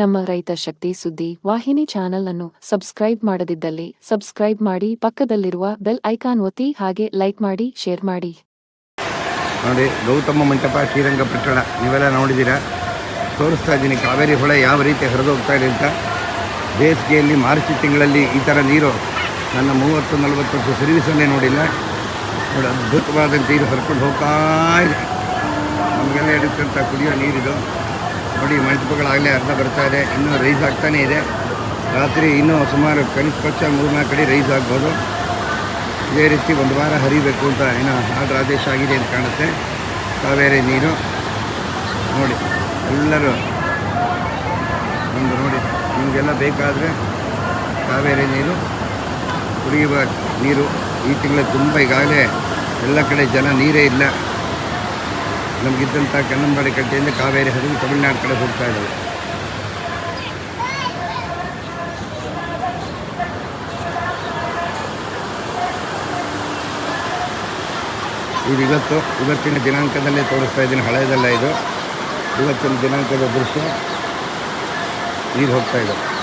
ನಮ್ಮ ರೈತ ಶಕ್ತಿ ಸುದ್ದಿ ವಾಹಿನಿ ಚಾನೆಲ್ ಅನ್ನು ಸಬ್ಸ್ಕ್ರೈಬ್ ಮಾಡದಿದ್ದಲ್ಲಿ ಸಬ್ಸ್ಕ್ರೈಬ್ ಮಾಡಿ ಪಕ್ಕದಲ್ಲಿರುವ ಬೆಲ್ ಐಕಾನ್ ಒತ್ತಿ ಹಾಗೆ ಲೈಕ್ ಮಾಡಿ, ಶೇರ್ ಮಾಡಿ. ನೋಡಿ, ಗೌತಮ ಮಂಟಪ ಶ್ರೀರಂಗಪಟ್ಟಣ ನೀವೆಲ್ಲ ನೋಡಿದ್ದೀರಾ? ತೋರಿಸ್ತಾ ಇದ್ದೀನಿ, ಕಾವೇರಿ ಹೊಳೆ ಯಾವ ರೀತಿ ಹರಿದು ಹೋಗ್ತಾ ಇದೆ ಅಂತ. ಬೇಸಿಗೆಯಲ್ಲಿ ಮಾರ್ಚ್ ತಿಂಗಳಲ್ಲಿ ಈ ಥರ ನೀರು ನನ್ನ ಮೂವತ್ತು, ನಲವತ್ತು ವರ್ಷ ಸರ್ವಿಸನ್ನೇ ನೋಡಿಲ್ಲ. ನೋಡಿ ಅದ್ಭುತವಾದಂಥ ನೀರು ಹರ್ಕೊಂಡು ಹೋಗ್ತಾ ಇದೆ. ನಮಗೆಲ್ಲ ಹಿಡಿತಂಥ ಕುಡಿಯೋ ನೀರಿದು. ನೋಡಿ ಮಂಟಪಗಳಾಗಲೇ ಅರ್ಧ ಬರ್ತಾ ಇದೆ, ಇನ್ನೂ ರೈಸ್ ಆಗ್ತಾನೇ ಇದೆ. ರಾತ್ರಿ ಇನ್ನೂ ಸುಮಾರು ಕನಿಷ್ಠ ಪಕ್ಷ ಮೂರ್ನಾಲ್ಕು ಕಡೆ ರೈಸ್ ಆಗ್ಬೋದು. ಇದೇ ರೀತಿ ಒಂದು ವಾರ ಹರಿಬೇಕು ಅಂತ ಏನೋ ಆರ್ಡರ್ ಆದೇಶ ಆಗಿದೆ ಅಂತ ಕಾಣುತ್ತೆ. ಕಾವೇರಿ ನೀರು. ನೋಡಿ, ಎಲ್ಲರೂ ಒಂದು ನೋಡಿ, ನಿಮಗೆಲ್ಲ ಬೇಕಾದರೆ ಕಾವೇರಿ ನೀರು, ಕುಡಿಯುವ ನೀರು. ಈ ತಿಂಗಳು ತುಂಬ ಈಗಾಗಲೇ ಎಲ್ಲ ಕಡೆ ಜನ ನೀರೇ ಇಲ್ಲ. ನಮಗಿದ್ದಂಥ ಕನ್ನಂಬಾಡಿ ಕಟ್ಟೆಯಿಂದ ಕಾವೇರಿ ಹರಿದು ತಮಿಳುನಾಡು ಕಡೆ ಹೋಗ್ತಾ ಇದ್ದಾವೆ ಇದು ಇವತ್ತು, ಇವತ್ತಿನ ದಿನಾಂಕದಲ್ಲೇ ತೋರಿಸ್ತಾ ಇದ್ದೀನಿ, ಹಳೆಯದಲ್ಲ ಇದು. ಇವತ್ತಿನ ದಿನಾಂಕದ ದೃಶ್ಯ, ನೀರು ಹೋಗ್ತಾ ಇದೆ.